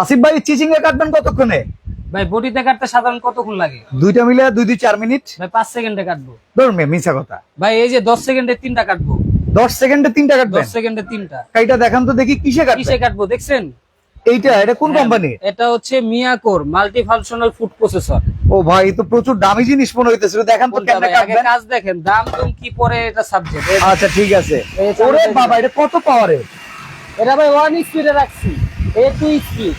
আসিফ ভাই চিচিং এ কাটবেন কতক্ষণে? ভাই বডিতে কাটতে সাধারণ কতক্ষণ লাগে? দুইটা মিলে দুই দুই চার মিনিট। ভাই পাঁচ সেকেন্ডে কাটবো। ধরুন মিছা কথা। ভাই এই যে দশ সেকেন্ডে তিনটা কাটবো। দশ সেকেন্ডে তিনটা কাটবো দশ সেকেন্ডে তিনটা। এইটা দেখান তো দেখি কিসে কিসে কাটবো দেখছেন? এইটা এটা কোন কোম্পানি এটা হচ্ছে মিয়াকোর মাল্টি ফাংশনাল ফুড প্রসেসর ও ভাই তো প্রচুর দামি জিনিস মনে হইতেছিল দেখান তো কেমনে কাটবেন? কাজ দেখেন দাম তুম কি পরে এটা সাবজেক্ট আচ্ছা ঠিক আছে। ওরে বাবা এটা কত পাওয়ারে এটা ভাই ওয়ান স্পিডে রাখছি। এ টু স্পিড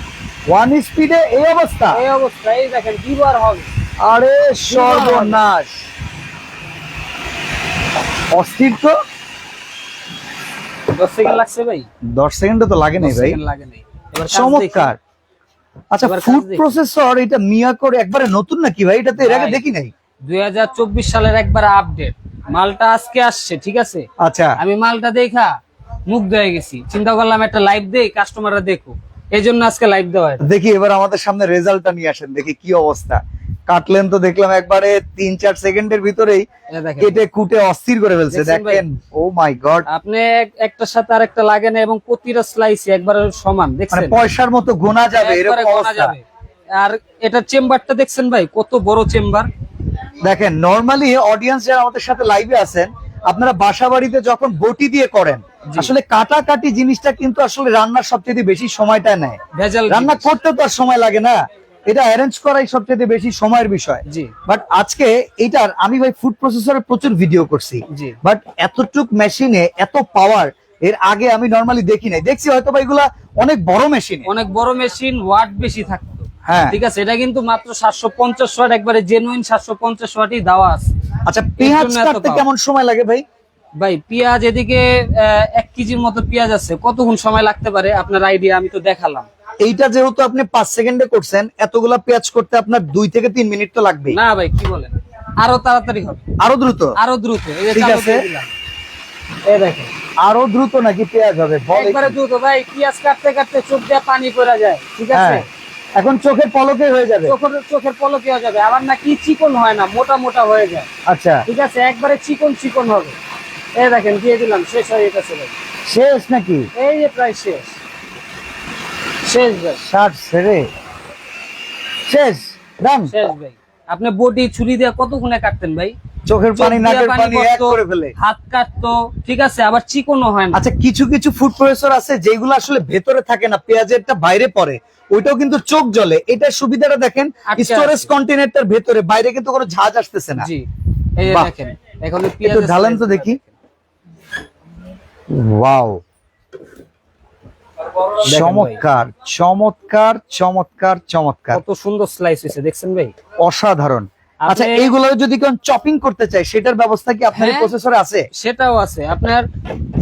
ওয়ান স্পিডে এই অবস্থা? এই অবস্থা এই দেখেন কি হবে? আরে সর্বনাশ। অস্থির তো? দশ সেকেন্ড লাগছে ভাই? দশ সেকেন্ড তো লাগে নাই ভাই। লাগে নাই। এবার কাজ দেখি। চমৎকার আচ্ছা ফুড প্রসেসর এটা মিয়া করে একবারে নতুন নাকি ভাই? এটা তো এর আগে। দেখি নাই। 2024 সালের একবার আপডেট মালটা আজকে আসছে ঠিক আছে? আচ্ছা। আমি মালটা দেখা। মুগ্ধ হয়ে গেছি। চিন্তা করলাম একটা লাইভ দেই কাস্টমাররা দেখো এই জন্য আজকে লাইভ দেওয়া দেখি এবার আমাদের সামনে রেজাল্টটা নিয়ে আসেন দেখি কি অবস্থা। কাটলেন তো দেখলাম একবারে তিন চার সেকেন্ডের ভিতরেই কেটে কুটে অস্থির করে ফেলছে দেখেন ও মাই গড আপনি এক- একটার সাথে আরেকটা লাগে না এবং প্রতিটা স্লাইসই একবারে সমান মানে দেখছেন? পয়সার মতো গোনা যাবে এরকম অবস্থা। যাবে। আর এটা চেম্বারটা দেখছেন ভাই? কত বড় চেম্বার দেখেন নরমালি অডিয়েন্স যারা আমাদের সাথে লাইভে আছেন আপনারা বাসা বাড়িতে যখন বটি দিয়ে করেন। আসলে কাটাকাটি জিনিসটা কিন্তু আসলে রান্নার সবচেয়ে বেশি সময়টা নেয়। রান্না করতে তো আর সময় লাগে না। এটা অ্যারেঞ্জ করাই সবচেয়ে বেশি সময়ের বিষয়। জি। বাট আজকে এটার আমি ভাই ফুড প্রসেসরের প্রচুর ভিডিও করছি। জি। বাট এতটুক মেশিনে এত পাওয়ার এর আগে আমি নরমালি দেখি নাই। দেখছি হয়তো বা এগুলা অনেক বড় মেশিন অনেক বড় মেশিন ওয়াট বেশি থাকতো। হ্যাঁ। ঠিক আছে এটা কিন্তু মাত্র সাতশো পঞ্চাশ ওয়াট একবারে জেনুইন সাতশো পঞ্চাশ ওয়াটই দেওয়া আছে। আচ্ছা পেঁয়াজ কাটতে কেমন সময় লাগে ভাই? ভাই পেঁয়াজ এদিকে এক কেজির মতো পেঁয়াজ আছে। কতক্ষণ সময় লাগতে পারে? আপনার আইডিয়া আমি তো দেখালাম। এইটা যেহেতু আপনি পাঁচ সেকেন্ডে করছেন এতগুলা পেঁয়াজ করতে আপনার দুই থেকে তিন মিনিট তো লাগবে না ভাই কি বলেন? আরও তাড়াতাড়ি হবে। আরও দ্রুত? আরও দ্রুত। ঠিক আছে। এই দেখেন। আরও দ্রুত নাকি পেঁয়াজ হবে? একবারে দ্রুত ভাই পেঁয়াজ কাটতে কাটতে চোখ দিয়ে পানি পড়া যায়। ঠিক আছে? হ্যাঁ। এখন চোখের পলকে হয়ে যাবে। চোখের চোখের পলকে হয়ে যাবে। আবার নাকি চিকন হয় না মোটা মোটা হয়ে যায়। আচ্ছা। ঠিক আছে একবারে চিকন চিকন হবে। এই দেখেন দিয়ে দিলাম শেষ হয়ে গেছে। শেষ নাকি? এই যে প্রায় শেষ। শেষ ভাই। ষাট ছেড়ে শেষ ডান। শেষ ভাই। আপনি বডি ছুরি দিয়ে কতক্ষণে কাটতেন ভাই? চোখের পানি নাকের পানি এক করে ফেলে। হাত কাটতো ঠিক আছে আবার চিকনও হয় না। আচ্ছা কিছু কিছু ফুড প্রসেসর আছে যেগুলো আসলে ভেতরে থাকে না পেঁয়াজেরটা বাইরে পড়ে ওইটাও কিন্তু চোখ জ্বলে। এটার সুবিধাটা দেখেন স্টোরেজ আছে। কন্টেনারটার ভেতরে বাইরে কিন্তু কোনো ঝাঁজ আসতেছে না। জি এই দেখেন এখন একটু ঢালেন তো দেখি। ওয়াও। চমৎকার চমৎকার চমৎকার চমৎকার। কত সুন্দর স্লাইস হয়েছে দেখছেন ভাই? অসাধারণ। আচ্ছা এইগুলো যদি কেউ চপিং করতে চায় সেটার ব্যবস্থা কি আপনার হ্যাঁ। প্রসেসরে আছে? সেটাও আছে। আপনার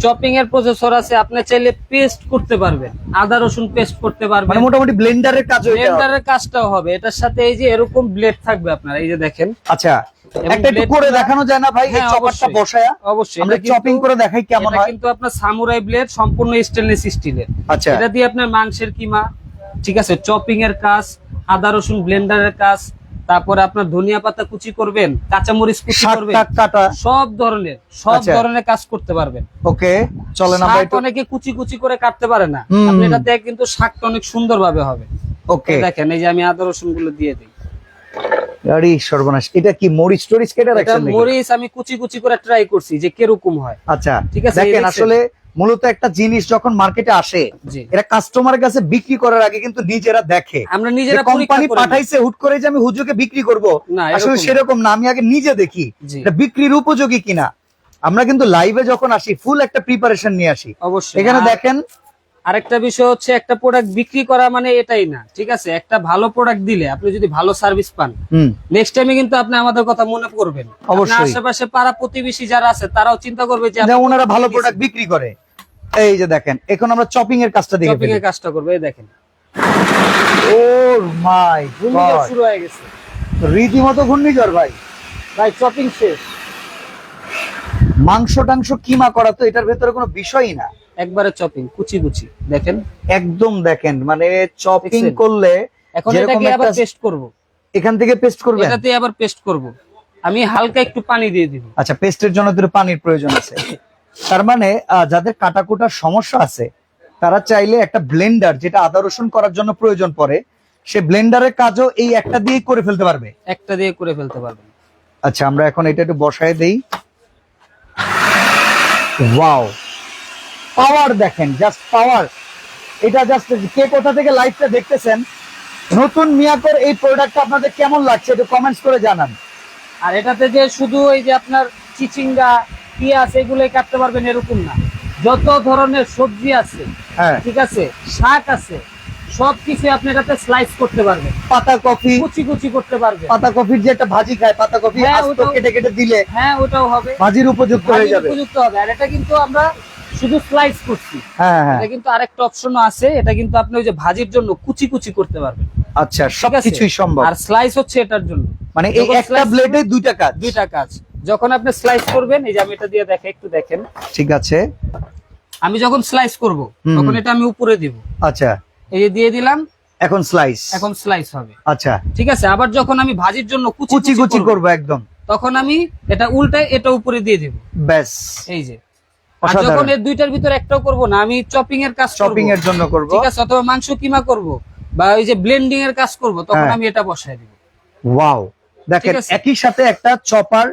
চপিং এর প্রসেসর আছে আপনি চাইলে পেস্ট করতে পারবেন। আদা রসুন পেস্ট করতে পারবেন। মানে মোটামুটি ব্লেন্ডারের কাজ হয়ে ব্লেন্ডারের কাজটাও হবে। এটার সাথে এই যে এরকম ব্লেড থাকবে আপনার এই যে দেখেন। আচ্ছা একটা একটু করে দেখানো যায় না ভাই? এই হ্যাঁ, চপারটা অবশ্যই। বসায়া অবশ্যই। আমরা চপিং করে দেখাই কেমন হয়। কিন্তু আপনার সামুরাই ব্লেড সম্পূর্ণ স্টেনলেস স্টিলের আচ্ছা। এটা দিয়ে আপনার মাংসের কিমা ঠিক আছে? চপিং এর কাজ আদা রসুন ব্লেন্ডারের কাজ তারপরে আপনার ধনিয়া পাতা কুচি করবেন কাঁচামরিচ কুচি করবেন সব ধরনের সব আচ্ছা। ধরনের কাজ করতে পারবেন। ওকে চলেন আমরা শাক একটু অনেকে কুচি কুচি করে কাটতে পারে না। আপনি এটা দিয়ে কিন্তু শাকটা অনেক সুন্দর ভাবে হবে। ওকে। দেখেন এই যে আমি আদা রসুনগুলো দিয়ে দিই। আরে সর্বনাশ এটা কি মরিচ টরিচ কেটে রাখছেন? মরিচ আমি কুচি কুচি করে ট্রাই করছি যে কীরকম হয়। আচ্ছা ঠিক আছে, দেখেন আসলে মূলত একটা জিনিস যখন মার্কেটে আসে জি। এরা কাস্টমারের কাছে বিক্রি করার আগে কিন্তু নিজেরা দেখে। আমরা নিজেরা কোম্পানি। পাঠাইছে হুট করে যে আমি হুজুকে বিক্রি করব আসলে সেরকম না আমি আগে নিজে দেখি এটা বিক্রির উপযোগী কিনা। আমরা কিন্তু লাইভে যখন আসি ফুল একটা প্রিপারেশন নিয়ে আসি। অবশ্যই। এখানে দেখেন আরেকটা বিষয় হচ্ছে একটা প্রোডাক্ট বিক্রি করা মানে এটাই না ঠিক আছে? একটা ভালো প্রোডাক্ট দিলে আপনি যদি ভালো সার্ভিস পান হুম। নেক্সট টাইমে কিন্তু আপনি আমাদের কথা মনে করবেন। অবশ্যই। আশেপাশে পাড়া প্রতিবেশী যারা আছে তারাও চিন্তা করবে যে যে ওনারা ভালো প্রোডাক্ট বিক্রি করে। এই যে দেখেন এখন আমরা চপিং এর কাজটা দেখে ফেলি এর কাজটা করবে এই দেখেন। ও মাই ঘূর্ণিঝড় শুরু হয়ে গেছে। রীতিমতো ঘূর্ণিঝড় ভাই। ভাই চপিং শেষ। মাংস টাংস কিমা করা তো এটার ভেতরে কোনো বিষয়ই না। একবারে চপিং কুচি কুচি দেখেন। একদম দেখেন মানে চপিং করলে এখন এটাকে আবার পেস্ট করব। এখান থেকে পেস্ট করবেন? এটাতে আবার পেস্ট করব। আমি হালকা একটু পানি দিয়ে দিব। আচ্ছা পেস্টের জন্য তো পানির প্রয়োজন আছে। তার মানে যাদের কাটাকুটার সমস্যা আছে তারা চাইলে একটা ব্লেন্ডার যেটা আদা রসুন করার জন্য প্রয়োজন পড়ে সে ব্লেন্ডারের কাজও এই একটা দিয়ে করে ফেলতে পারবে। একটা দিয়ে করে ফেলতে পারবেন আচ্ছা আমরা এখন এটা একটু বসায় দেই। ওয়াও! পাওয়ার দেখেন জাস্ট পাওয়ার। এটা জাস্ট কে কোথা থেকে লাইভটা দেখতেছেন? নতুন মিয়াকোর এই প্রোডাক্টটা আপনাদের কেমন লাগছে একটু কমেন্টস করে জানান। আর এটাতে যে শুধু এই যে আপনার চিচিঙ্গা পিঁয়াজ এগুলোই কাটতে পারবেন এরকম না। যত ধরনের সবজি আছে হ্যাঁ। ঠিক আছে শাক আছে সব কিছু আপনি এটাতে স্লাইস করতে পারবেন। পাতা কফি কুচি কুচি করতে পারবেন। পাতা কফির যে একটা ভাজি খায় পাতা কফি হ্যাঁ, কেটে কেটে দিলে হ্যাঁ ওটাও হবে। ভাজির উপযুক্ত হয়ে যাবে। উপযুক্ত হবে। আর এটা কিন্তু আমরা শুধু স্লাইস করছি। হ্যাঁ হ্যাঁ। এটা কিন্তু আরেকটা অপশনও আছে। এটা কিন্তু আপনি ওই যে ভাজির জন্য কুচি কুচি করতে পারবেন। আচ্ছা আছে? সবকিছুই সম্ভব। আর স্লাইস হচ্ছে এটার জন্য। মানে এই একটা ব্লেডে দুইটা কাজ। দুইটা কাজ। যখন আপনি স্লাইস করবেন এই যে আমি এটা দিয়ে দেখে একটু দেখেন। ঠিক আছে। আমি যখন স্লাইস করব তখন এটা আমি উপরে দিব। আচ্ছা। এই যে দিয়ে দিলাম এখন স্লাইস এখন স্লাইস হবে। আচ্ছা। ঠিক আছে আবার যখন আমি ভাজির জন্য কুচি কুচি করব, একদম। তখন আমি এটা উল্টায় এটা উপরে দিয়ে দেব। ব্যাস। এই যে। আর যখন এর দুইটার ভিতর একটাও করব না আমি চপিং এর কাজ করব। শপিং এর জন্য করব। ঠিক আছে অথবা মাংস কিমা করব বা ওই যে ব্লেন্ডিং এর কাজ করব তখন হ্যাঁ। আমি এটা বসায় দিব। ওয়াও। দেখেন একই সাথে একটা চপার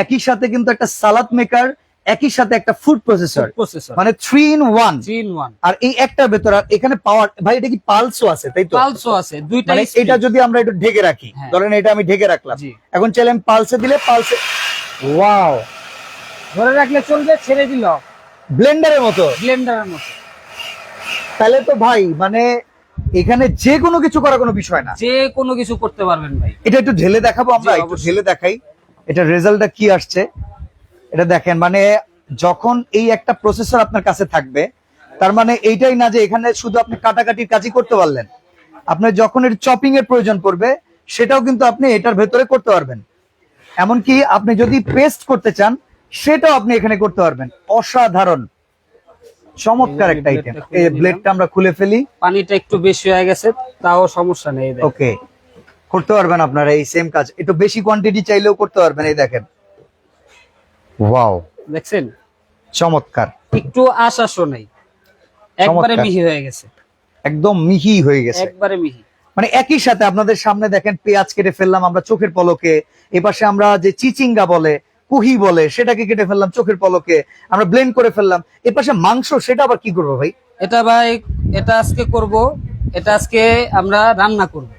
একই সাথে কিন্তু একটা সালাদ মেকার একই সাথে একটা ফুড প্রসেসর মানে three in one three in one আর এই একটার ভেতর আর এখানে পাওয়ার ভাই এটা কি পালসও আছে তাই তো? পালসও আছে দুইটা মানে এটা যদি আমরা একটু ঢেকে রাখি হ্যাঁ। ধরেন এটা আমি ঢেকে রাখলাম। এখন চাইলে আমি পালসে দিলে পালসে ওয়াও ধরে রাখলে চলবে ছেড়ে দিল। ব্লেন্ডারের মতো। ব্লেন্ডারের মতো। তাহলে তো ভাই মানে এখানে যে কোনো কিছু করার কোনো বিষয় না। যে কোনো কিছু করতে পারবেন ভাই। এটা একটু ঢেলে দেখাবো আমরা একটু ঢেলে দেখাই। এটা রেজাল্টটা কি আসছে? এটা দেখেন মানে যখন এই একটা প্রসেসর আপনার কাছে থাকবে তার মানে এইটাই না যে এখানে শুধু আপনি কাটাকাটির কাজই করতে পারলেন। আপনার যখন এর চপিং এর প্রয়োজন পড়বে সেটাও কিন্তু আপনি এটার ভেতরে করতে পারবেন। এমনকি আপনি যদি পেস্ট করতে চান সেটাও আপনি এখানে করতে পারবেন। অসাধারণ। চমৎকার একটা আইটেম এই ব্লেডটা আমরা খুলে ফেলি। পানিটা একটু বেশি হয়ে গেছে তাও সমস্যা নেই। ওকে করতে পারবেন আপনারা এই সেম কাজ। একটু বেশি কোয়ান্টিটি চাইলেও করতে পারবেন এই দেখেন। ওয়াও দেখছেন? চমৎকার। একটু আশাসও নেই। একবারে মিহি হয়ে গেছে। একদম মিহি হয়ে গেছে। একবারে মিহি। মানে একই সাথে আপনাদের সামনে দেখেন পেঁয়াজ কেটে ফেললাম আমরা চোখের পলকে। এপাশে আমরা যে চিচিঙ্গা বলে কুহি বলে সেটাকে কেটে ফেললাম চোখের পলকে। আমরা ব্লেন্ড করে ফেললাম। এপাশে মাংস সেটা আবার কি করব ভাই? এটা ভাই এটা আজকে করব এটা আজকে আমরা রান্না করব।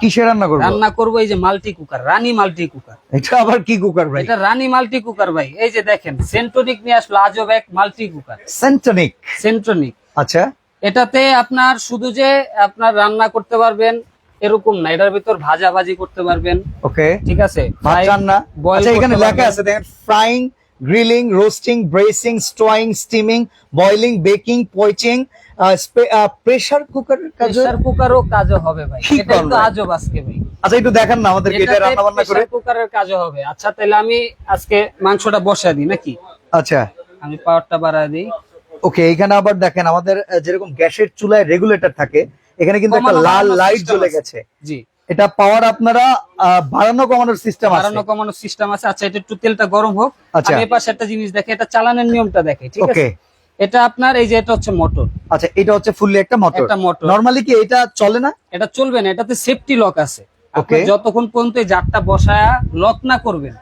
কিসে রান্না করব? রান্না করব এই যে মাল্টি কুকার রানী মাল্টি কুকার। এটা আবার কি কুকার ভাই? এটা রানী মাল্টি কুকার ভাই। এই যে দেখেন সেন্ট্রনিক নিয়ে আসলো আজব এক মাল্টি কুকার। সেন্টনিক সেন্ট্রনিক আচ্ছা। এটাতে আপনার শুধু যে আপনার রান্না করতে পারবেন এরকম না। এটার ভিতর ভাজা ভাজি করতে পারবেন। ওকে। ঠিক আছে? ভাত রান্না? আচ্ছা এখানে লেখা আছে দেখেন frying grilling roasting braising stewing steaming boiling baking poaching pressure cooker pressure কুকারও কাজও হবে ভাই। এটা একটু আজব আজকে ভাই। আচ্ছা একটু দেখান না আমাদেরকে এটা রান্না বান্না করে। প্রেসার কুকারের কাজও হবে। আচ্ছা তাহলে আমি আজকে মাংসটা বসা দিই নাকি? আচ্ছা। আমি পাওয়ারটা বাড়ায় দিই। ওকে এখানে আবার দেখেন আমাদের যেরকম গ্যাসের চুলায় রেগুলেটর থাকে এখানে কিন্তু একটা লাল লাইট জ্বলে গেছে। জি। এটা পাওয়ার আপনারা বাড়ানো কমানোর সিস্টেম আছে। বাড়ানো কমানোর সিস্টেম আছে। আচ্ছা এটা একটু তেলটা গরম হোক। আচ্ছা। আমি এপাশে একটা জিনিস দেখে এটা চালানোর নিয়মটা দেখে ঠিক আছে? ওকে। এটা আপনার এই যে এটা হচ্ছে মোটর আচ্ছা এটা হচ্ছে ফুললি একটা মোটর একটা মোটর নরমালি কি এটা চলে না? এটা চলবে না এটাতে সেফটি লক আছে। আপনি যতক্ষণ পর্যন্ত এই জারটা বসায়া লক না করবেন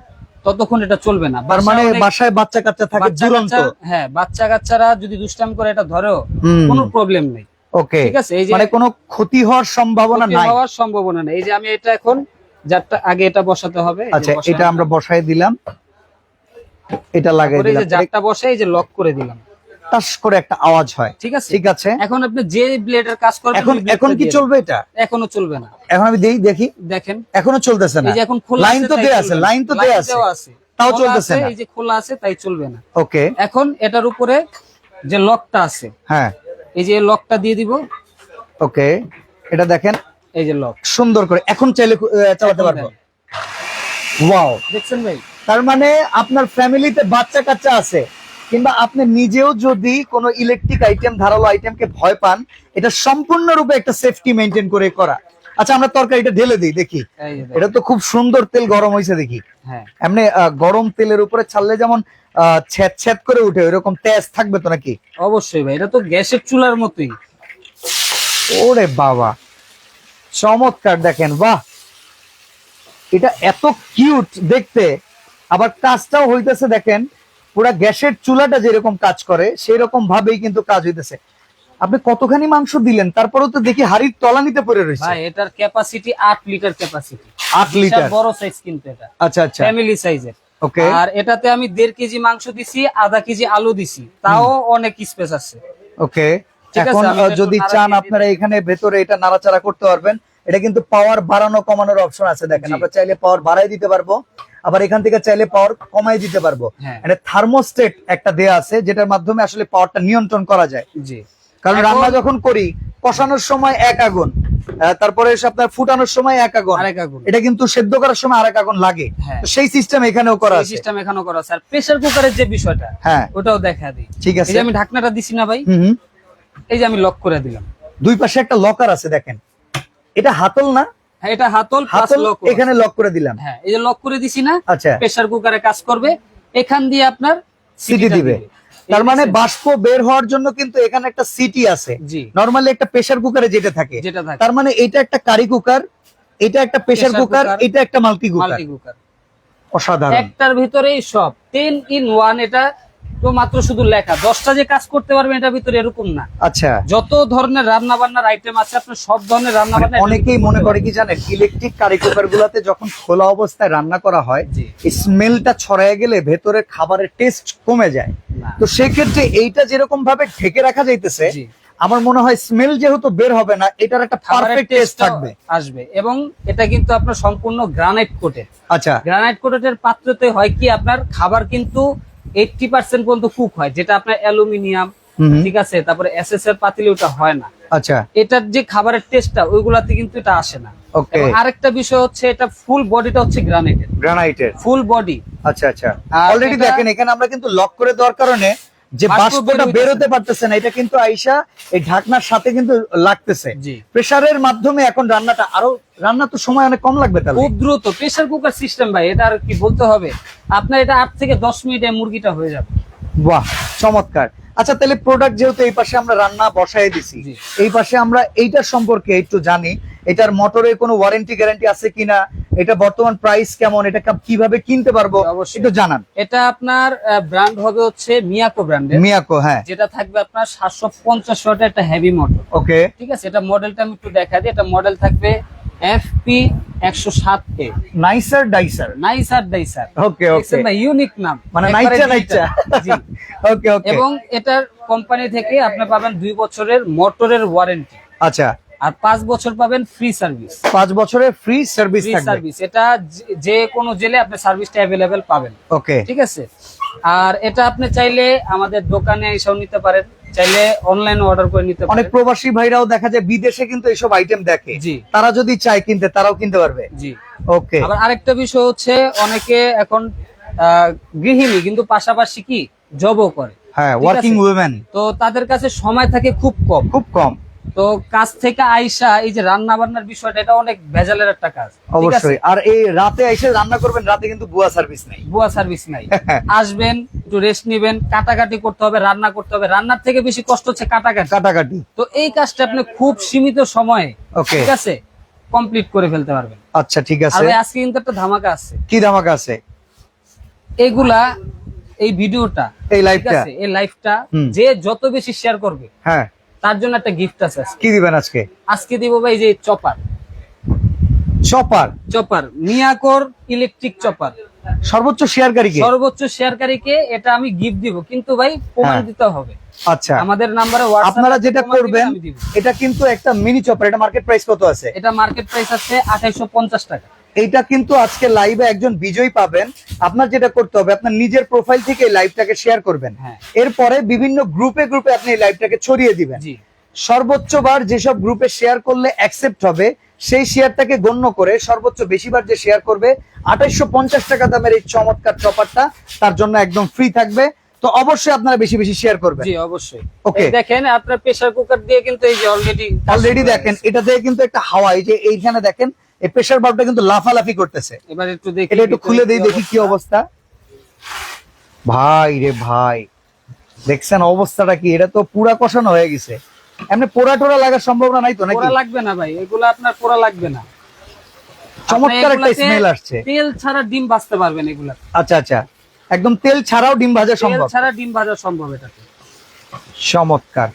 ততক্ষণ এটা চলবে না। তার মানে বাসায় বাচ্চা কাচ্চা থাকে দুরন্ত হ্যাঁ বাচ্চা কাচ্চারা যদি দুষ্টাম করে এটা ধরেও কোনো প্রবলেম নেই। ওকে ঠিক আছে, এই যে- মানে কোনো ক্ষতি হওয়ার সম্ভাবনা নাই। হওয়ার সম্ভাবনা নেই। এই যে আমি এটা এখন যারটা আগে এটা বসাতে হবে। আচ্ছা এটা আমরা বসায় দিলাম। এটা লাগাই তারপরে এই যে দিলাম। জারটা বসে এই যে লক করে দিলাম। টাস করে একটা আওয়াজ হয়। ঠিক আছে? ঠিক আছে? এখন আপনি যে ব্লেডের কাজ করবেন এখন এখন কি চলবে এটা? এখনও চলবে না। এখন আমি দেই দেখি। দেখেন। এখনও চলতেছে না। এই যে এখন খোলা লাইন তো দেয়া আছে লাইন তো দেয়া আছে। তাও চলতেছে না। এই যে খোলা আছে তাই চলবে না। ওকে। এখন এটার উপরে যে লকটা আছে হ্যাঁ। এই যে লকটা দিয়ে দিব। ওকে। এটা দেখেন। এই যে লক। সুন্দর করে। এখন চাইলে চালাতে পারব। ওয়াও। দেখছেন ভাই? তার মানে আপনার ফ্যামিলিতে বাচ্চা কাচ্চা আছে। কিংবা আপনি নিজেও যদি কোনো ইলেকট্রিক আইটেম ধারালো আইটেমকে ভয় পান এটা সম্পূর্ণরূপে একটা সেফটি মেনটেন করে করা। আচ্ছা আমরা তরকারিটা ঢেলে দিই দেখি। এটা তো খুব সুন্দর তেল গরম হয়েছে দেখি। হ্যাঁ। এমনি গরম তেলের উপরে ছাড়লে যেমন আহ, ছ্যাদ ছ্যাদ করে উঠে ওইরকম তেজ থাকবে তো নাকি? অবশ্যই ভাই এটা তো গ্যাসের চুলার মতোই। ওরে বাবা চমৎকার দেখেন বাহ! এটা এত কিউট দেখতে। আবার কাজটাও হইতেছে দেখেন পুরা গ্যাসের চুলাটা যেরকম কাজ করে সেই রকম ভাবেই কিন্তু কাজ হইতেছে। আপনি কতখানি মাংস দিলেন তারপরেও তো দেখি হাড়ির তলানিতে পড়ে রয়েছে। ভাই এটার ক্যাপাসিটি আট লিটার ক্যাপাসিটি আট লিটার বড় সাইজ কিন্তু এটা। আচ্ছা আচ্ছা। ফ্যামিলি সাইজের ওকে আর এটাতে আমি দেড় কেজি মাংস দিছি আধা কেজি আলু দিছি। তাও অনেক স্পেস আছে। ওকে এখন যদি চান আপনারা এখানে ভেতরে এটা নাড়াচাড়া করতে পারবেন। এটা কিন্তু পাওয়ার বাড়ানো কমানোর অপশন আছে। দেখেন। আমরা চাইলে পাওয়ার বাড়াই দিতে পারব। আবার এখান থেকে চাইলে পাওয়ার কমাই দিতে পারব। হ্যাঁ। এটা থার্মোস্টেট একটা দেয়া আছে যেটার মাধ্যমে আসলে পাওয়ারটা নিয়ন্ত্রণ করা যায়। জি। কারণ রান্না যখন করি কষানোর সময় এক আগুন তারপরে আপনার ফুটানোর সময় এক আগুন। আরেক আগুন। এটা কিন্তু সেদ্ধ করার সময় আরেক আগুন লাগে। হ্যাঁ। সেই সিস্টেম এখানেও করা আছে। সিস্টেম এখানেও করা আছে। আর প্রেসার কুকারের যে বিষয়টা হ্যাঁ। ওটাও দেখা দিই। ঠিক এই আছে। যে আমি ঢাকনাটা দিছি না ভাই। এই যে আমি লক করে দিলাম। দুই পাশে একটা লকার আছে দেখেন। এটা হাতল না এটা হাতল হাতল এখানে লক করে দিলাম। হ্যাঁ এই যে লক করে দিছি না আচ্ছা। প্রেসার কুকারে কাজ করবে। এখান দিয়ে আপনার সিটি দিবে। তার মানে বাষ্প বের হওয়ার জন্য কিন্তু এখানে একটা সিটি আছে। নরমালি একটা প্রেসার কুকারে যেটা থাকে। যেটা থাকে। তার মানে এটা একটা কারি কুকার এটা একটা প্রেসার কুকার এটা একটা মাল্টি কুকার মাল্টি কুকার অসাধারণ। একটার ভিতরেই সব। টেন ইন ওয়ান এটা তো মাত্র শুধু লেখা। দশটা যে কাজ করতে এটার ভিতরে এরকম না। আচ্ছা। যত ধরনের রান্না বান্নার আইটেম আছে আপনার সব ধরনের রান্না মানে বান্না অনেকেই মনে করে কি জানেন ইলেকট্রিক কারি কুকার গুলাতে যখন খোলা অবস্থায় রান্না করা হয় স্মেলটা ছড়ায় গেলে ভেতরে খাবারের টেস্ট কমে যায়। তো সেক্ষেত্রে এইটা যেরকম ভাবে ঢেকে রাখা যাইতেছে আমার মনে হয় স্মেল যেহেতু বের হবে না এটার একটা পারফেক্ট টেস্ট থাকবে। আসবে। এবং এটা কিন্তু আপনার সম্পূর্ণ গ্রানাইট কোটেড আচ্ছা। গ্রানাইট কোটের পাত্রতে হয় কি আপনার খাবার কিন্তু এইটটি পার্সেন্ট পর্যন্ত কুক হয় যেটা আপনার অ্যালুমিনিয়াম। ঠিক আছে? তারপরে এস এর পাতিলে ওটা হয় না। আচ্ছা। এটার যে খাবারের টেস্টটা ওইগুলাতে কিন্তু এটা আসে না। ওকে আরেকটা বিষয় হচ্ছে এটা ফুল বডিটা হচ্ছে গ্রানাইটের গ্রানাইটের ফুল বডি আচ্ছা আচ্ছা। অলরেডি দেখেন এখানে আমরা কিন্তু লক করে দেওয়ার কারণে যে বাষ্পটা বেরোতে পারতেছে না এটা কিন্তু আইসা এই ঢাকনার সাথে কিন্তু লাগতেছে। প্রেসারের মাধ্যমে এখন রান্নাটা আরও রান্না তো সময় অনেক কম লাগবে তাহলে। খুব দ্রুত। প্রেসার কুকার সিস্টেম ভাই এটা আর কি বলতে হবে? আপনার এটা আট থেকে দশ মিনিটে মুরগিটা হয়ে যাবে। বাহ চমৎকার। আচ্ছা তাহলে প্রোডাক্ট যেহেতু এই পাশে আমরা রান্না বসাই দিছি। এই পাশে আমরা এইটার সম্পর্কে একটু জানি এটার মোটরে কোনো ওয়ারেন্টি গ্যারান্টি আছে কিনা? এটা বর্তমান প্রাইস কেমন? এটা কা- কীভাবে কিনতে পারব। একটু জানান। এটা আপনার ব্র্যান্ড হবে হচ্ছে মিয়াকো ব্র্যান্ড মিয়াকো হ্যাঁ। যেটা থাকবে আপনার সাতশো পঞ্চাশ একটা হেভি মোটর ওকে ঠিক আছে? এটা মডেলটা আমি একটু দেখা দিই। এটা মডেল থাকবে এফ পি একশো সাত এ নাইসার ডাইসার নাইসার দাইসার ওকে ওকে ইউনিক নাম। মানে একবারে নাইচা নাইচা ওকে ওকে এবং এটার কোম্পানি থেকে আপনি পাবেন দুই বছরের মোটরের ওয়ারেন্টি আচ্ছা। আর পাঁচ বছর পাবেন ফ্রি সার্ভিস পাঁচ বছরের ফ্রি সার্ভিস সার্ভিস এটা যে- কোনো জেলে আপনি সার্ভিসটা অ্যাভেলেবেল পাবেন। ওকে ঠিক আছে? আর এটা আপনি চাইলে আমাদের দোকানে এসেও নিতে পারেন। চাইলে অনলাইনে অর্ডার করে নিতে অনেক প্রবাসী ভাইরাও দেখা যায় বিদেশে কিন্তু এইসব আইটেম দেখে। তারা যদি চায় কিনতে তারাও কিনতে পারবে। জি। ওকে আবার আরেকটা বিষয় হচ্ছে অনেকে এখন গৃহিণী কিন্তু পাশাপাশি কি? জবও করে। হ্যাঁ ওয়ার্কিং উইমেন তো তাদের কাছে সময় থাকে খুব কম। খুব কম। তো কাজ থেকে আইসা এই যে রান্না বান্নার বিষয়টা এটা অনেক ভেজালের একটা কাজ। অবশ্যই। আর এই রাতে এসে রান্না করবেন রাতে কিন্তু বুয়া সার্ভিস নাই। বুয়া সার্ভিস নাই। আসবেন একটু রেস্ট নিবেন কাটাকাটি করতে হবে রান্না করতে হবে। রান্নার থেকে বেশি কষ্ট হচ্ছে কাটাকাটি। কাটাকাটি। তো এই কাজটা আপনি খুব সীমিত সময়ে ওকে ঠিক আছে কমপ্লিট করে ফেলতে পারবেন। আচ্ছা ঠিক আছে। ভাই আজকে কিন্তু একটা ধামাকা আছে। কি ধামাকা আছে? এগুলা এই ভিডিওটা এই লাইভটা এই লাইভটা যে যত বেশি শেয়ার করবে হ্যাঁ। তার জন্য একটা গিফট আছে কি দিবেন আজকে? আজকে দিব ভাই যে চপার। চপার? চপার মিয়াকোর ইলেকট্রিক চপার। সর্বোচ্চ শেয়ারকারী কে? সর্বোচ্চ শেয়ারকারীকে এটা আমি গিফট দিব কিন্তু ভাই প্রমাণ হ্যাঁ। দিতে হবে। আচ্ছা। আমাদের নাম্বারে আপনারা যেটা করবেন এটা কিন্তু একটা মিনি চপার এটা মার্কেট প্রাইস কত আছে? এটা মার্কেট প্রাইস আছে আঠাইশো পঞ্চাশ টাকা। এইটা কিন্তু আজকে লাইভে একজন বিজয়ী পাবেন। আপনার যেটা করতে হবে আপনার নিজের প্রোফাইল থেকে লাইভটাকে শেয়ার করবেন। হ্যাঁ। এরপরে বিভিন্ন গ্রুপে গ্রুপে আপনি এই লাইভটাকে ছড়িয়ে দিবেন। জি। সর্বোচ্চ বার যেসব গ্রুপে শেয়ার করলে অ্যাকসেপ্ট হবে সেই শেয়ারটাকে গণ্য করে সর্বোচ্চ বেশিবার যে শেয়ার করবে আঠাইশো পঞ্চাশ টাকা দামের এই চমৎকার চপারটা তার জন্য একদম ফ্রি থাকবে। তো অবশ্যই আপনারা বেশি বেশি শেয়ার করবেন। জি অবশ্যই. এই দেখেন আপনার প্রেসার কুকার দিয়ে কিন্তু এই যে অলরেডি অলরেডি দেখেন এটা দিয়ে কিন্তু একটা হাওয়া এই যে এইখানে দেখেন এই প্রেসার বাল্বটা কিন্তু লাফালাফি করতেছে। এবার একটু দেখি এটা একটু খুলে দিই দেখি কি অবস্থা। ভাই রে ভাই দেখছেন অবস্থাটা কি? এটা তো পুরা কষানো হয়ে গেছে। এমনি পোড়া টোড়া লাগার সম্ভাবনা নাই তো নাকি? পোড়া লাগবে না ভাই এগুলো আপনার পোড়া লাগবে না। চমৎকার একটা স্মেল আসছে। তেল ছাড়া ডিম ভাজতে পারবেন এগুলা। আচ্ছা আচ্ছা। একদম তেল ছাড়াও ডিম ভাজা সম্ভব। তেল ছাড়া ডিম ভাজা সম্ভব এটাতে। চমৎকার।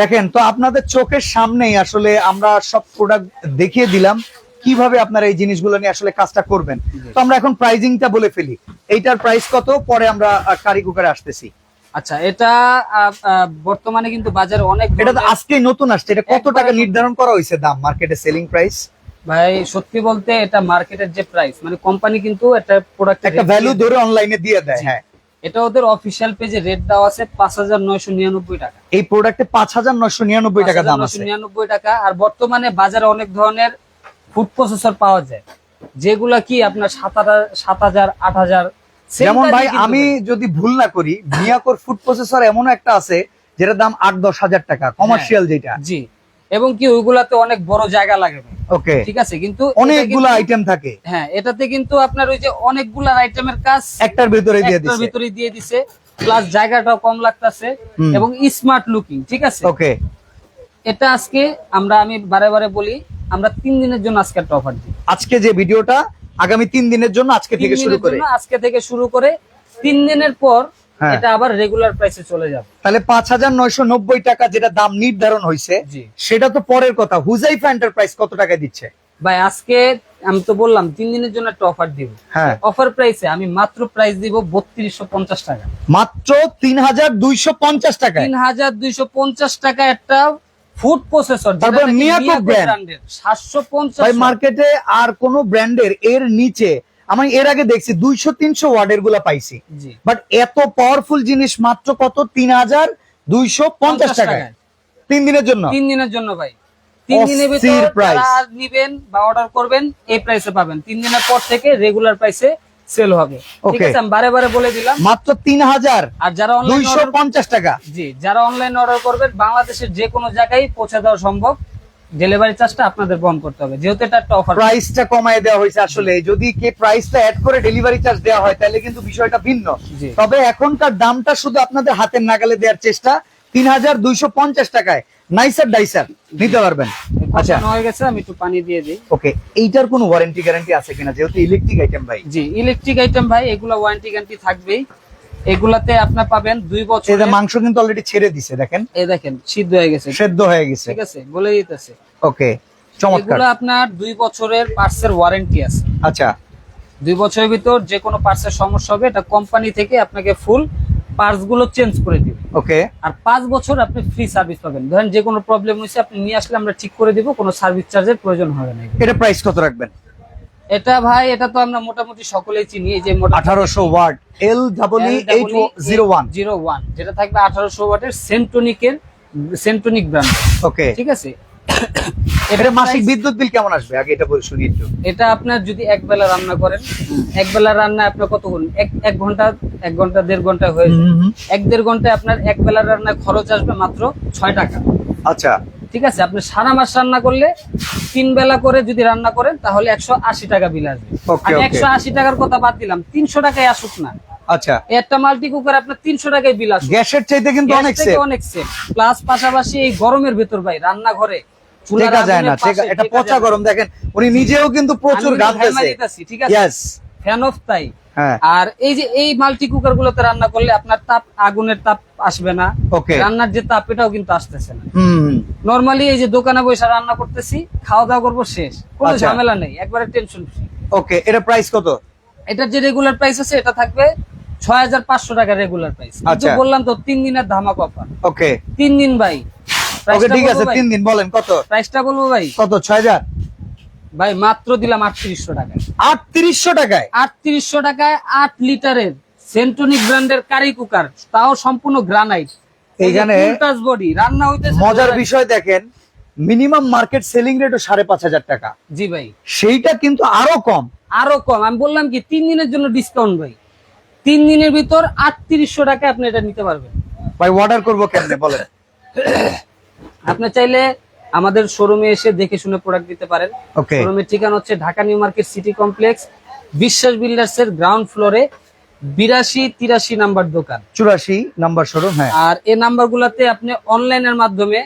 দেখেন তো আপনাদের চোখের সামনেই আসলে আমরা সব প্রোডাক্ট দেখিয়ে দিলাম কীভাবে আপনারা এই জিনিসগুলো নিয়ে আসলে কাজটা করবেন। তো আমরা এখন প্রাইজিংটা বলে ফেলি। এইটার প্রাইস কত? পরে আমরা কারি কুকারে আসতেছি। আচ্ছা এটা বর্তমানে কিন্তু বাজারে অনেক এটা তো ধরনের- নতুন আসছে। এটা কত টাকা নির্ধারণ করা হয়েছে দাম মার্কেটে সেলিং প্রাইস ভাই সত্যি বলতে এটা মার্কেটের যে প্রাইস মানে কোম্পানি কিন্তু এটা প্রোডাক্ট একটা ভ্যালু ধরে অনলাইনে দিয়ে দেয় হ্যাঁ। এটা ওদের অফিসিয়াল পেজে রেট দেওয়া আছে পাঁচ হাজার নয়শো নিরানব্বই টাকা। এই প্রোডাক্টে পাঁচ হাজার নয়শো নিরানব্বই টাকা দাম আছে। নিরানব্বই টাকা আর বর্তমানে বাজারে অনেক ধরনের ফুড প্রসেসর পাওয়া যায় যেগুলা কি আপনার সাত হাজার সাত হাজার আট হাজার যেমন ভাই আমি যদি ভুল না করি মিয়াকোর ফুড প্রসেসর এমন একটা আছে যেটার দাম আট দশ হাজার টাকা কমার্শিয়াল যেটা। জি। এবং কি ওইগুলাতে অনেক বড় জায়গা লাগে ওকে। ঠিক আছে কিন্তু অনেকগুলো আইটেম থাকে। হ্যাঁ এটাতে কিন্তু আপনার ওই যে অনেকগুলা আইটেমের কাজ একটার ভিতরে দিয়ে একটার ভিতরে দিয়ে দিছে প্লাস জায়গাটাও কম লাগতাছে এবং স্মার্ট লুকিং ঠিক আছে? ওকে। এটা আজকে আমরা আমি বারে বারে বলি আমরা তিন দিনের জন্য আজকে একটা অফার দিই। আজকে যে ভিডিওটা আগামী তিন দিনের জন্য আজকে থেকে শুরু করে। আজকে থেকে শুরু করে তিন দিনের পর হ্যাঁ। এটা আবার রেগুলার প্রাইসে চলে যাবে। তাহলে পাঁচ হাজার নয়শো নব্বই টাকা যেটা দাম নির্ধারণ হয়েছে সেটা তো পরের কথা। হুজাইফা এন্টারপ্রাইজ কত টাকা দিচ্ছে? ভাই আজকে আমি তো বললাম তিন দিনের জন্য একটা অফার দিব। হ্যাঁ। অফার প্রাইসে আমি মাত্র প্রাইস দিব বত্রিশশো পঞ্চাশ টাকা। মাত্র তিন হাজার দুইশো পঞ্চাশ টাকায়। তিন হাজার দুইশো পঞ্চাশ টাকা একটা ফুড প্রসেসর তারপর মিয়াকো। সাতশো পঞ্চাশ ভাই মার্কেটে আর কোন ব্র্যান্ডের এর নিচে আমি এর আগে দেখছি দুইশো তিনশো ওয়ার্ডেরগুলা পাইছি। বাট এত পাওয়ারফুল জিনিস মাত্র কত? তিন হাজার দুইশো পঞ্চাশ টাকায়। তিন দিনের জন্য? তিন দিনের জন্য ভাই। তিন দিনের ভিতর নিবেন বা অর্ডার করবেন এই প্রাইসে পাবেন। তিন দিনের পর থেকে রেগুলার প্রাইসে সেল হবে। ঠিক আছে আমি বারে বারে বলে দিলাম। মাত্র তিন হাজার আর যারা অনলাইন টাকা। জি যারা অনলাইন অর্ডার করবেন বাংলাদেশের যে কোনো জায়গায় পৌঁছে দেওয়া সম্ভব। ডেলিভারি চার্জটা আপনাদের বহন করতে হবে। যেহেতু এটা একটা অফার প্রাইসটা কমায় দেওয়া হয়েছে আসলে। যদি কে প্রাইসটা অ্যাড করে ডেলিভারি চার্জ দেওয়া হয় তাহলে কিন্তু বিষয়টা ভিন্ন। তবে এখনকার দামটা শুধু আপনাদের হাতের নাগালে দেওয়ার চেষ্টা। তিন হাজার দুইশো পঞ্চাশ টাকায়। নাইসার ডাইসার নিতে পারবেন। আচ্ছা। হয়ে গেছে আমি একটু পানি দিয়ে দিই। ওকে এইটার কোনো ওয়ারেন্টি গ্যারান্টি আছে কিনা? যেহেতু ইলেকট্রিক আইটেম ভাই। জি ইলেকট্রিক আইটেম ভাই এগুলা ওয়ারেন্টি গ্যারান্টি থাকবেই। এগুলাতে আপনার পাবেন দুই বছর এটা মাংস কিন্তু অলরেডি ছেড়ে দিছে দেখেন। এই দেখেন সিদ্ধ হয়ে গেছে। সেদ্ধ হয়ে গেছে। ঠিক আছে বলে দিতেছে ওকে চমৎকার। এগুলো আপনার দুই বছরের পার্সের ওয়ারেন্টি আছে। আচ্ছা। দুই বছরের ভিতর যে কোনো পার্সের সমস্যা হবে এটা কোম্পানি থেকে আপনাকে ফুল পার্টসগুলো চেঞ্জ করে দিবে। ওকে। আর পাঁচ বছর আপনি ফ্রি সার্ভিস পাবেন। ধরেন যে কোনো প্রবলেম হয়েছে আপনি নিয়ে আসলে আমরা ঠিক করে দিব কোনো সার্ভিস চার্জের প্রয়োজন হবে না। এটা প্রাইস কত রাখবেন? এটা ভাই এটা তো আমরা মোটামুটি সকলেই চিনি এই যে আঠারোশো watt L double eight zero one zero one যেটা থাকবে আঠারোশো ওয়াটের সেন্টোনিকের সেন্টোনিক ব্র্যান্ড ওকে। ঠিক আছে? এটা মাসিক বিদ্যুৎ বিল কেমন আসবে? আগে এটা বলে শুনি একটু। এটা আপনার যদি এক বেলা রান্না করেন এক বেলা রান্না আপনার এক এক ঘণ্টা এক ঘণ্টা দেড় ঘণ্টা এক দেড় ঘন্টায় আপনার এক বেলা রান্নায় খরচ আসবে মাত্র ছয় টাকা। আচ্ছা। ঠিক আছে? আপনি সারা মাস রান্না করলে তিন বেলা করে যদি রান্না করেন তাহলে একশো আশি টাকা বিল আসবে। আমি একশো আশি টাকার কথা বাদ দিলাম তিনশো টাকায় আসুক না। আচ্ছা। একটা মাল্টি কুকার আপনার তিনশো টাকায় বিল আসবে। গ্যাসের চাইতে কিন্তু অনেক অনেক প্লাস পাশাপাশি এই গরমের ভেতর ভাই রান্নাঘরে টেকা যায় না আগুনের টেকা- পাশে এটা পচা গরম দেখেন উনি নিজেও কিন্তু প্রচুর ঠিক আছে? ফ্যান অফ তাই। হ্যাঁ। আর এই যে এই মাল্টি কুকার গুলোতে রান্না করলে আপনার তাপ আগুনের তাপ আসবে না। ওকে রান্নার যে তাপ এটাও কিন্তু আসতেছে না। হুম নরমালি এই যে দোকানে বসে রান্না করতেছি খাওয়া দাওয়া করব শেষ। কোনো আচ্ছা। ঝামেলা নেই একবারে টেনশন ওকে এটা প্রাইস কত? এটার যে রেগুলার প্রাইস আছে এটা থাকবে ছয় হাজার পাঁচশো টাকা রেগুলার প্রাইস আচ্ছা। বললাম তো তিন দিনের ধামাক অফার ওকে। তিন দিন ভাই। ওকে ঠিক আছে তিন দিন বলেন কত? প্রাইসটা বলব ভাই। কত ছয় হাজার? ভাই মাত্র দিলাম আটত্রিশশো টাকায়। আটত্রিশশো টাকায়? আটত্রিশশো টাকায় আট লিটারের সেন্টনিক ব্র্যান্ডের কারি কুকার তাও সম্পূর্ণ গ্রানাইট এইখানে- বডি রান্না হইতেছে মজার বিষয় দেখেন মিনিমাম মার্কেট সেলিং রেটও সাড়ে পাঁচ হাজার টাকা। জি ভাই। সেইটা কিন্তু আরও কম। আরও কম। আমি বললাম কি তিন দিনের জন্য ডিসকাউন্ট ভাই। তিন দিনের ভিতর আটত্রিশশো টাকা আপনি এটা নিতে পারবেন। ভাই অর্ডার করব কেমনে বলেন। আপনি চাইলে আমাদের শোরুমে এসে দেখে শুনে প্রোডাক্ট দিতে পারেন। শোরুমের ঠিকানা হচ্ছে Dhaka new market city complex Biswas builders এর গ্রাউন্ড ফ্লোরে বিরাশি তিরাশি নাম্বার দোকান। চুরাশি নাম্বার শোরুম হ্যাঁ। আর এই নাম্বার গুলাতে আপনি অনলাইনের মাধ্যমে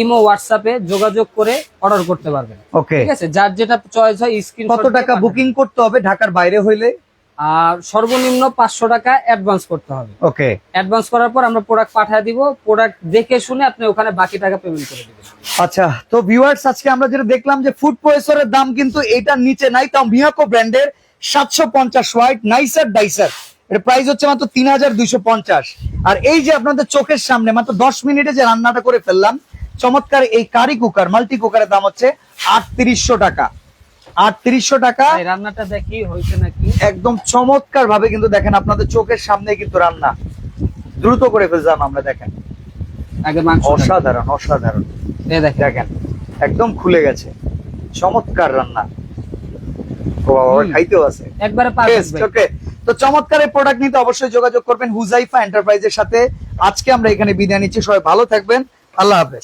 ইমো হোয়াটসঅ্যাপে যোগাযোগ করে অর্ডার করতে পারবেন। ওকে ঠিক আছে? যার যেটা চয়েস হয় স্ক্রিন কত টাকা বুকিং করতে হবে ঢাকার বাইরে হইলে? আর সর্বনিম্ন পাঁচশো টাকা অ্যাডভান্স করতে হবে। ওকে অ্যাডভান্স করার পর আমরা প্রোডাক্ট পাঠিয়ে দিব প্রোডাক্ট দেখে শুনে আপনি ওখানে বাকি টাকা পেমেন্ট করে দিবেন। আচ্ছা তো ভিউয়ার্স আজকে আমরা যেটা দেখলাম যে ফুড প্রসেসরের দাম কিন্তু এটার নিচে নাই তাও মিয়াকো ব্র্যান্ডের সাতশো পঞ্চাশ ওয়াইট নাইসার ডাইসার এর প্রাইস হচ্ছে মাত্র তিন হাজার দুইশো পঞ্চাশ। আর এই যে আপনাদের চোখের সামনে মাত্র দশ মিনিটে যে রান্নাটা করে ফেললাম চমৎকার এই কারি কুকার মাল্টি কুকারের দাম হচ্ছে আটত্রিশশো টাকা। আটত্রিশশো টাকা। এই রান্নাটা দেখি হয়েছে নাকি? একদম চমৎকার ভাবে কিন্তু দেখেন আপনাদের চোখের সামনে কিন্তু রান্না। দ্রুত করে ফেললাম আমরা দেখেন। আগে অসাধারণ অসাধারণ। দেখেন। দেখেন একদম খুলে গেছে। চমৎকার রান্না। ও বাবা, খাইতেও আছে। একবারে ওকে। তো চমৎকার এই প্রোডাক্ট নিতে অবশ্যই যোগাযোগ করবেন হুজাইফা এন্টারপ্রাইজের সাথে। আজকে আমরা এখানে বিদায় নিচ্ছি। সবাই ভালো থাকবেন। আল্লাহ হাফেজ।